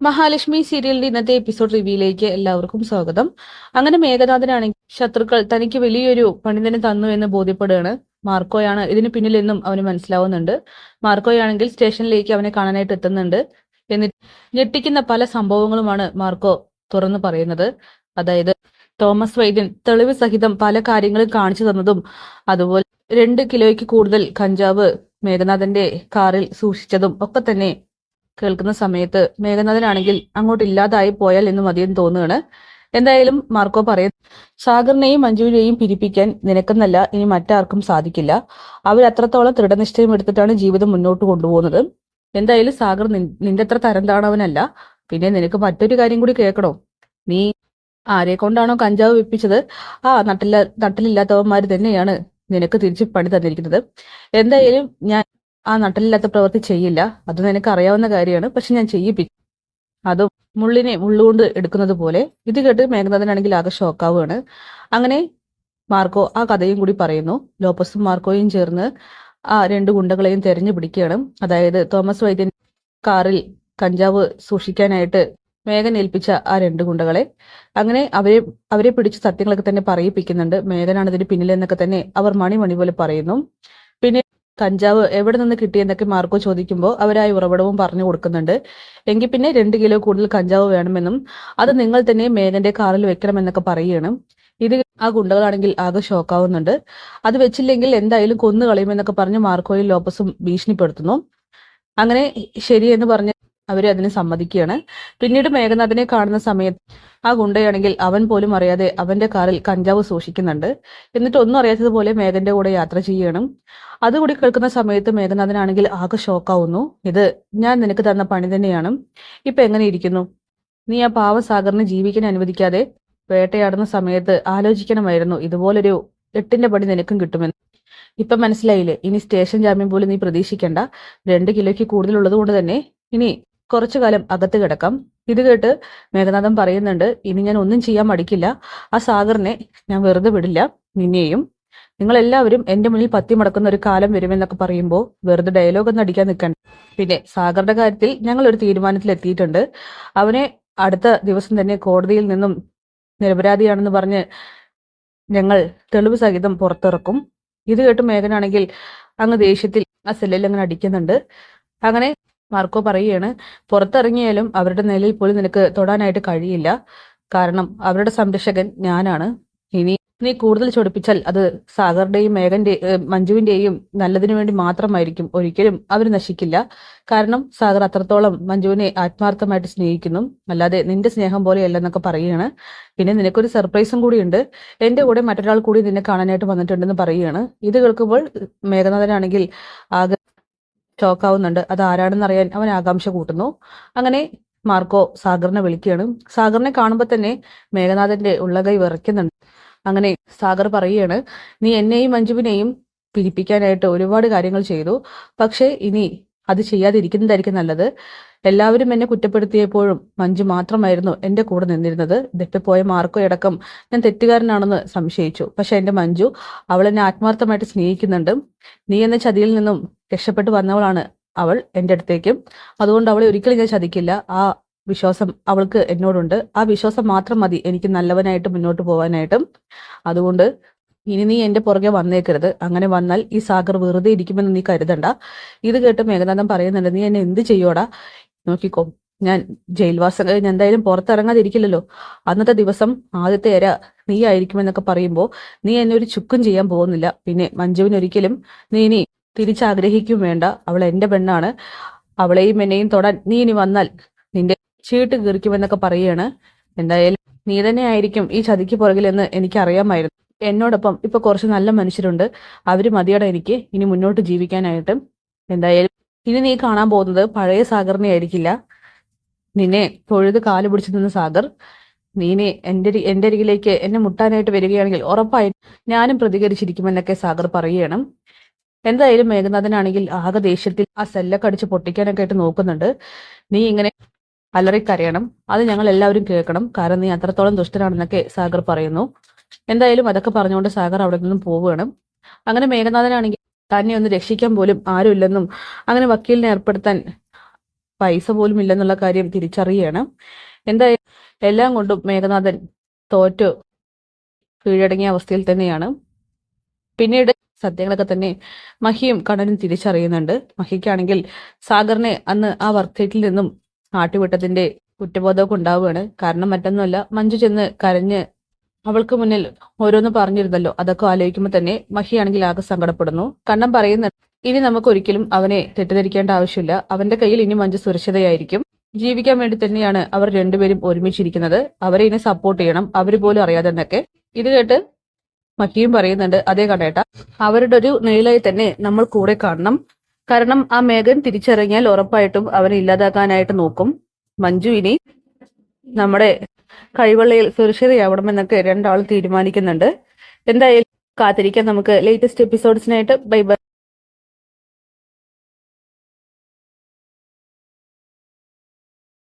മഹാലക്ഷ്മി സീരിയലിന്റെ ഇന്നത്തെ എപ്പിസോഡ് റിവ്യൂയിലേക്ക് എല്ലാവർക്കും സ്വാഗതം. അങ്ങനെ മേഘനാഥനാണെങ്കിൽ ശത്രുക്കൾ തനിക്ക് വലിയൊരു പണി തന്നെ തന്നു എന്ന് ബോധ്യപ്പെടുകയാണ് മാർക്കോയാണ്. ഇതിന് പിന്നിലെന്നും അവന് മനസ്സിലാവുന്നുണ്ട്. മാർക്കോയാണെങ്കിൽ സ്റ്റേഷനിലേക്ക് അവനെ കാണാനായിട്ട് എത്തുന്നുണ്ട് എന്നിട്ട് ഞെട്ടിക്കുന്ന പല സംഭവങ്ങളുമാണ് മാർക്കോ തുറന്നു പറയുന്നത്. അതായത് തോമസ് വൈദ്യൻ തെളിവ് സഹിതം പല കാര്യങ്ങളും കാണിച്ചു തന്നതും അതുപോലെ രണ്ട് കിലോയ്ക്ക് കൂടുതൽ കഞ്ചാവ് മേഘനാഥന്റെ കാറിൽ സൂക്ഷിച്ചതും ഒക്കെ തന്നെ കേൾക്കുന്ന സമയത്ത് മേഘനാഥനാണെങ്കിൽ അങ്ങോട്ട് ഇല്ലാതായി പോയാൽ എന്ന് മതിയെന്ന് തോന്നുകയാണ്. എന്തായാലും മാർക്കോ പറയും സാഗറിനെയും മഞ്ജുവിനെയും പിരിപ്പിക്കാൻ നിനക്കെന്നല്ല ഇനി മറ്റാർക്കും സാധിക്കില്ല. അവർ അത്രത്തോളം ദൃഢനിശ്ചയം എടുത്തിട്ടാണ് ജീവിതം മുന്നോട്ട് കൊണ്ടുപോകുന്നത്. എന്തായാലും സാഗർ നിന്റെ അത്ര തരം താണവനല്ല പിന്നെ നിനക്ക് മറ്റൊരു കാര്യം കൂടി കേൾക്കണോ? നീ ആരെ കൊണ്ടാണോ കഞ്ചാവ് വിപ്പിച്ചത്? ആ നട്ടില്ല നട്ടിലില്ലാത്തവന്മാർ തന്നെയാണ് നിനക്ക് തിരിച്ച് പണി തന്നിരിക്കുന്നത്. എന്തായാലും ഞാൻ ആ നട്ടലില്ലാത്ത പ്രവൃത്തി ചെയ്യില്ല. അത് നിനക്ക് അറിയാവുന്ന കാര്യമാണ്. പക്ഷെ ഞാൻ ചെയ്യിപ്പിച്ചു അത് മുള്ളിനെ മുള്ളുകൊണ്ട് എടുക്കുന്നത് പോലെ. ഇത് കേട്ട് മേഘനാഥനാണെങ്കിൽ ആകെ ഷോക്കാവുകയാണ്. അങ്ങനെ മാർക്കോ ആ കഥയും കൂടി പറയുന്നു. ലോപ്പസും മാർക്കോയും ചേർന്ന് ആ രണ്ട് ഗുണ്ടകളെയും തെരഞ്ഞു പിടിക്കുകയാണ്. അതായത് തോമസ് വൈദ്യൻ കാറിൽ കഞ്ചാവ് സൂക്ഷിക്കാനായിട്ട് മേഘൻ ഏൽപ്പിച്ച ആ രണ്ട് ഗുണ്ടകളെ. അങ്ങനെ അവരെ അവരെ പിടിച്ച് സത്യങ്ങളൊക്കെ തന്നെ പറയിപ്പിക്കുന്നുണ്ട്. മേഘനാണ് ഇതിന് പിന്നിലെന്നൊക്കെ തന്നെ അവർ മണിമണി മണി പോലെ പറയുന്നു. കഞ്ചാവ് എവിടെ നിന്ന് കിട്ടിയെന്നൊക്കെ മാർക്കോ ചോദിക്കുമ്പോൾ അവരായി ഉറവിടവും പറഞ്ഞു കൊടുക്കുന്നുണ്ട്. എങ്കിൽ പിന്നെ രണ്ട് കിലോ കൂടുതൽ കഞ്ചാവ് വേണമെന്നും അത് നിങ്ങൾ തന്നെ മേനന്റെ കാറിൽ വെക്കണമെന്നൊക്കെ പറയുകയാണ്. ഇത് ആ ഗുണ്ടകളാണെങ്കിൽ ആകെ ഷോക്കാവുന്നുണ്ട്. അത് വെച്ചില്ലെങ്കിൽ എന്തായാലും കൊന്നു കളയുമെന്നൊക്കെ പറഞ്ഞ് മാർക്കോയും ലോപ്പസും ഭീഷണിപ്പെടുത്തുന്നു. അങ്ങനെ ശരിയെന്ന് പറഞ്ഞ് അവർ അതിന് സമ്മതിക്കുകയാണ്. പിന്നീട് മേഘനാഥിനെ കാണുന്ന സമയത്ത് ആ ഗുണ്ടയാണെങ്കിൽ അവൻ പോലും അറിയാതെ അവന്റെ കാറിൽ കഞ്ചാവ് സൂക്ഷിക്കുന്നുണ്ട്. എന്നിട്ട് ഒന്നും അറിയാത്തതുപോലെ മേഘന്റെ കൂടെ യാത്ര ചെയ്യണം അതുകൂടി കേൾക്കുന്ന സമയത്ത് മേഘനാഥനാണെങ്കിൽ ആകെ ഷോക്കാവുന്നു. ഇത് ഞാൻ നിനക്ക് തന്ന പണി തന്നെയാണ്. ഇപ്പൊ എങ്ങനെ ഇരിക്കുന്നു നീ ആ പാവ സാഗറിനെ ജീവിക്കാൻ അനുവദിക്കാതെ വേട്ടയാടുന്ന സമയത്ത് ആലോചിക്കണമായിരുന്നു. ഇതുപോലൊരു എട്ടിന്റെ പണി നിനക്കും കിട്ടുമെന്ന്. ഇപ്പൊ മനസ്സിലായില്ലേ? ഇനി സ്റ്റേഷൻ ജാമ്യം പോലും നീ പ്രതീക്ഷിക്കേണ്ട. രണ്ട് കിലോയ്ക്ക് കൂടുതലുള്ളത് കൊണ്ട് തന്നെ. ഇനി കുറച്ചു കാലം അകത്ത് കിടക്കാം. ഇത് കേട്ട് മേഘനാഥൻ പറയുന്നുണ്ട് ഇനി ഞാൻ ഒന്നും ചെയ്യാൻ മടിക്കില്ല. ആ സാഗറിനെ ഞാൻ വെറുതെ വിടില്ല. നിന്നെയും നിങ്ങൾ എല്ലാവരും എന്റെ മുന്നിൽ പത്തി മടക്കുന്ന ഒരു കാലം വരുമെന്നൊക്കെ പറയുമ്പോൾ വെറുതെ ഡയലോഗ് ഒന്നും അടിക്കാൻ നിൽക്കണ്ട. പിന്നെ സാഗറിന്റെ കാര്യത്തിൽ ഞങ്ങൾ ഒരു തീരുമാനത്തിൽ എത്തിയിട്ടുണ്ട് അവനെ അടുത്ത ദിവസം തന്നെ കോടതിയിൽ നിന്നും നിരപരാധിയാണെന്ന് പറഞ്ഞ് ഞങ്ങൾ തെളിവ് സഹിതം പുറത്തിറക്കും. ഇത് കേട്ട് മേഘനാണെങ്കിൽ അങ്ങ് ദേഷ്യത്തിൽ ആ സെല്ലിൽ അങ്ങനെ അടിക്കുന്നുണ്ട്. അങ്ങനെ മാർക്കോ പറയുകയാണ് പുറത്തിറങ്ങിയാലും അവരുടെ നിലയിൽ പോലും നിനക്ക് തൊടാനായിട്ട് കഴിയില്ല. കാരണം അവരുടെ സംരക്ഷകൻ ഞാനാണ്. ഇനി നീ കൂടുതൽ ചൊടിപ്പിച്ചാൽ അത് സാഗറിന്റെയും മേഘന്റെ മഞ്ജുവിന്റെയും നല്ലതിനു വേണ്ടി മാത്രമായിരിക്കും. ഒരിക്കലും അവർ നശിക്കില്ല. കാരണം സാഗർ അത്രത്തോളം മഞ്ജുവിനെ ആത്മാർത്ഥമായിട്ട് സ്നേഹിക്കുന്നു. അല്ലാതെ നിന്റെ സ്നേഹം പോലെയല്ല എന്നൊക്കെ പറയുകയാണ്. പിന്നെ നിനക്കൊരു സർപ്രൈസും കൂടിയുണ്ട്. എന്റെ കൂടെ മറ്റൊരാൾ കൂടി നിന്നെ കാണാനായിട്ട് വന്നിട്ടുണ്ടെന്ന് പറയുകയാണ്. ഇത് കേൾക്കുമ്പോൾ മേഘനാഥനാണെങ്കിൽ ആകെ ഷോക്കാവുന്നുണ്ട്. അത് ആരാണെന്ന് അറിയാൻ അവൻ ആകാംക്ഷ കൂട്ടുന്നു. അങ്ങനെ മാർക്കോ സാഗറിനെ വിളിക്കുകയാണ്. സാഗറിനെ കാണുമ്പോൾ തന്നെ മേഘനാഥന്റെ ഉള്ളകൈ വിറയ്ക്കുന്നുണ്ട്. അങ്ങനെ സാഗർ പറയുകയാണ് നീ എന്നെയും മഞ്ജുവിനെയും പിരിപ്പിക്കാനായിട്ട് ഒരുപാട് കാര്യങ്ങൾ ചെയ്തു. പക്ഷേ ഇനി അത് ചെയ്യാതിരിക്കുന്നതായിരിക്കും നല്ലത്. എല്ലാവരും എന്നെ കുറ്റപ്പെടുത്തിയപ്പോഴും മഞ്ജു മാത്രമായിരുന്നു എന്റെ കൂടെ നിന്നിരുന്നത്. ഇതിപ്പോ പോയ മാർക്കോ അടക്കം ഞാൻ തെറ്റുകാരനാണെന്ന് സംശയിച്ചു. പക്ഷെ എന്റെ മഞ്ജു അവൾ എന്നെ ആത്മാർത്ഥമായിട്ട് സ്നേഹിക്കുന്നുണ്ട്. നീ എന്ന ചതിയിൽ നിന്നും രക്ഷപ്പെട്ടു വന്നവളാണ് അവൾ എന്റെ അടുത്തേക്കും. അതുകൊണ്ട് അവളെ ഒരിക്കലും ഞാൻ ചതിക്കില്ല. ആ വിശ്വാസം അവൾക്ക് എന്നോടുണ്ട്. ആ വിശ്വാസം മാത്രം മതി എനിക്ക് നല്ലവനായിട്ട് മുന്നോട്ട് പോകാനായിട്ടും അതുകൊണ്ട് ഇനി നീ എന്റെ പുറകെ വന്നേക്കരുത്. അങ്ങനെ വന്നാൽ ഈ സാഗർ വെറുതെ ഇരിക്കുമെന്ന് നീ കരുതണ്ട. ഇത് കേട്ട് മേഘനാഥൻ പറയുന്നുണ്ട് നീ എന്നെ എന്ത് ചെയ്യോടാ നോക്കിക്കോ ഞാൻ ജയിൽവാസം കഴിഞ്ഞ് എന്തായാലും പുറത്തിറങ്ങാതിരിക്കില്ലല്ലോ. അന്നത്തെ ദിവസം ആദ്യത്തെ ഇര നീ ആയിരിക്കുമെന്നൊക്കെ പറയുമ്പോൾ നീ എന്നെ ഒരു ചുക്കും ചെയ്യാൻ പോകുന്നില്ല. പിന്നെ മഞ്ജുവിനൊരിക്കലും നീ ഇനി തിരിച്ചാഗ്രഹിക്കും വേണ്ട. അവൾ എന്റെ പെണ്ണാണ്. അവളെയും എന്നെയും തൊടാൻ നീ ഇനി വന്നാൽ നിന്റെ ചീട്ട് കീറിക്കുമെന്നൊക്കെ പറയുകയാണ് എന്തായാലും നീ തന്നെ ആയിരിക്കും ഈ ചതിക്ക് എനിക്ക് അറിയാമായിരുന്നു എന്നോടൊപ്പം ഇപ്പൊ കുറച്ച് നല്ല മനുഷ്യരുണ്ട്. അവർ മതിയോടെ എനിക്ക്. ഇനി മുന്നോട്ട് ജീവിക്കാനായിട്ട്. എന്തായാലും ഇനി നീ കാണാൻ പോകുന്നത് പഴയ സാഗറിനെ ആയിരിക്കില്ല. നിന്നെ തൊഴുത് കാൽ പിടിച്ചു നിന്ന സാഗർ നീനെ എന്റെ എന്റെ അരികിലേക്ക് എന്നെ മുട്ടാനായിട്ട് വരികയാണെങ്കിൽ ഉറപ്പായും ഞാനും പ്രതികരിച്ചിരിക്കുമെന്നൊക്കെ സാഗർ പറയുകയാണ് എന്തായാലും മേഘനാഥനാണെങ്കിൽ ആകെ ദേഷ്യത്തിൽ ആ സെല്ലൊക്കെ അടിച്ച് പൊട്ടിക്കാനൊക്കെ ആയിട്ട് നോക്കുന്നുണ്ട്. നീ ഇങ്ങനെ അലറിക്കരയണം. അത് ഞങ്ങൾ എല്ലാവരും കേൾക്കണം. കാരണം നീ അത്രത്തോളം ദുഷ്ടനാണെന്നൊക്കെ സാഗർ പറയുന്നു. എന്തായാലും അതൊക്കെ പറഞ്ഞുകൊണ്ട് സാഗർ അവിടെ നിന്നും പോവുകയാണ്. അങ്ങനെ മേഘനാഥനാണെങ്കിൽ തന്നെ ഒന്ന് രക്ഷിക്കാൻ പോലും ആരുമില്ലെന്നും അങ്ങനെ വക്കീലിനെ ഏർപ്പെടുത്താൻ പൈസ പോലും ഇല്ലെന്നുള്ള കാര്യം തിരിച്ചറിയുകയാണ്. എന്തായാലും എല്ലാം കൊണ്ടും മേഘനാഥൻ തോറ്റു കീഴടങ്ങിയ അവസ്ഥയിൽ തന്നെയാണ്. പിന്നീട് സത്യങ്ങളൊക്കെ തന്നെ മഹിയും കണ്ണനും തിരിച്ചറിയുന്നുണ്ട്. മഹിക്കാണെങ്കിൽ സാഗറിനെ അന്ന് ആ വർക്ക് നിന്നും ആട്ടിവിട്ടതിന്റെ കുറ്റബോധമൊക്കെ ഉണ്ടാവുകയാണ്. കാരണം മറ്റൊന്നുമല്ല മഞ്ജു ചെന്ന് കരഞ്ഞ് അവൾക്ക് മുന്നിൽ ഓരോന്ന് പറഞ്ഞിരുന്നല്ലോ. അതൊക്കെ ആലോചിക്കുമ്പോൾ തന്നെ മഹിയാണെങ്കിൽ ആകെ സങ്കടപ്പെടുന്നു. കണ്ണം പറയുന്നുണ്ട് ഇനി നമുക്ക് ഒരിക്കലും അവനെ തെറ്റിദ്ധരിക്കേണ്ട ആവശ്യമില്ല. അവന്റെ കയ്യിൽ ഇനി മഞ്ജു സുരക്ഷിതയായിരിക്കും. ജീവിക്കാൻ വേണ്ടി തന്നെയാണ് അവർ രണ്ടുപേരും ഒരുമിച്ചിരിക്കുന്നത്. അവരെ ഇനി സപ്പോർട്ട് ചെയ്യണം. അവർ പോലും അറിയാതെ എന്നൊക്കെ. ഇത് കേട്ട് മഹിയും പറയുന്നുണ്ട് അതേ കണ്ടേട്ട അവരുടെ ഒരു നിഴലായി തന്നെ നമ്മൾ കൂടെ കാണണം. കാരണം ആ മേഘൻ തിരിച്ചറിഞ്ഞാൽ ഉറപ്പായിട്ടും അവനെ ഇല്ലാതാക്കാനായിട്ട് നോക്കും. മഞ്ജു ഇനി നമ്മുടെ കഴിവള്ളയിൽ സുരക്ഷിതയാവണമെന്നൊക്കെ രണ്ടാൾ തീരുമാനിക്കുന്നുണ്ട്. എന്തായാലും കാത്തിരിക്കാം നമുക്ക് ലേറ്റസ്റ്റ് എപ്പിസോഡ്സിനായിട്ട് ബൈ ബൈ